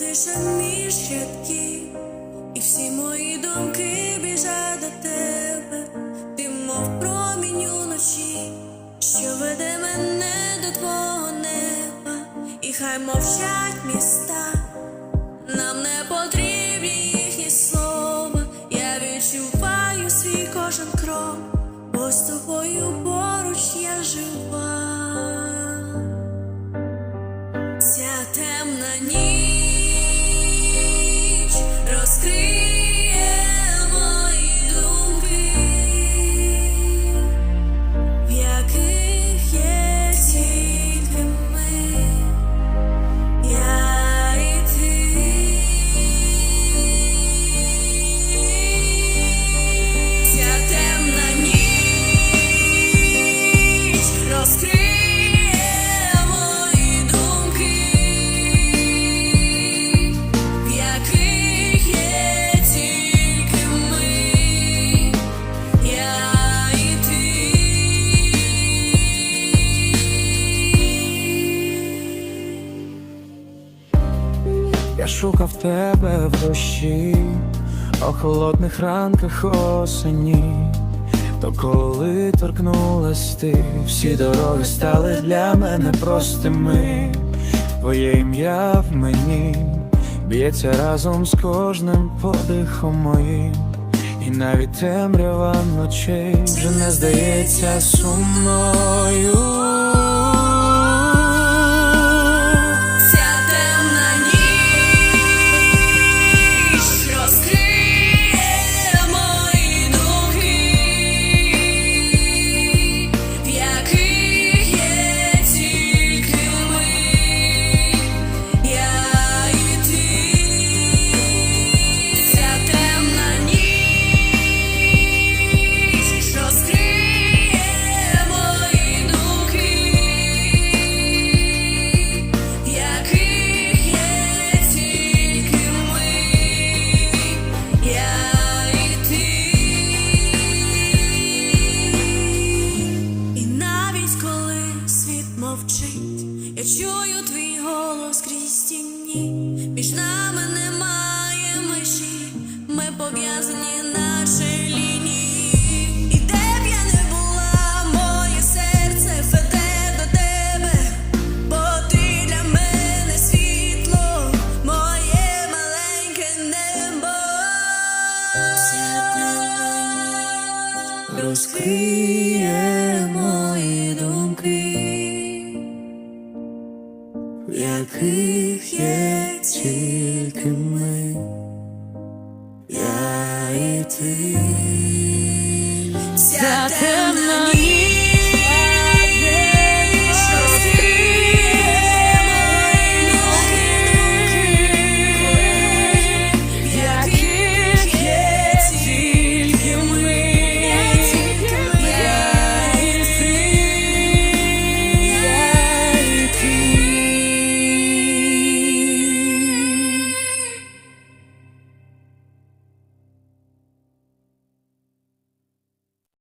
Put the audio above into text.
тиша між і всі мої думки біжать до тебе, ти мов промінь уночі, що веде мене до твого неба, і хай мовчать міста. Нам не потрібні їхні слова, я відчуваю свій кожен крок, бо з тобою поруч я жива. Я шукав тебе в дощі, о холодних ранках осені, то коли торкнулась ти, всі дороги стали для мене простими, твоє ім'я в мені б'ється разом з кожним подихом моїм, і навіть темрява ночей вже не здається сумною. Мовчить, я чую твій голос крізь тіні. Між нами немає межі, ми пов'язані наші лінії. І де б я не була, моє серце веде до тебе, бо ти для мене світло, моє маленьке небо. Ця темна тільки ми,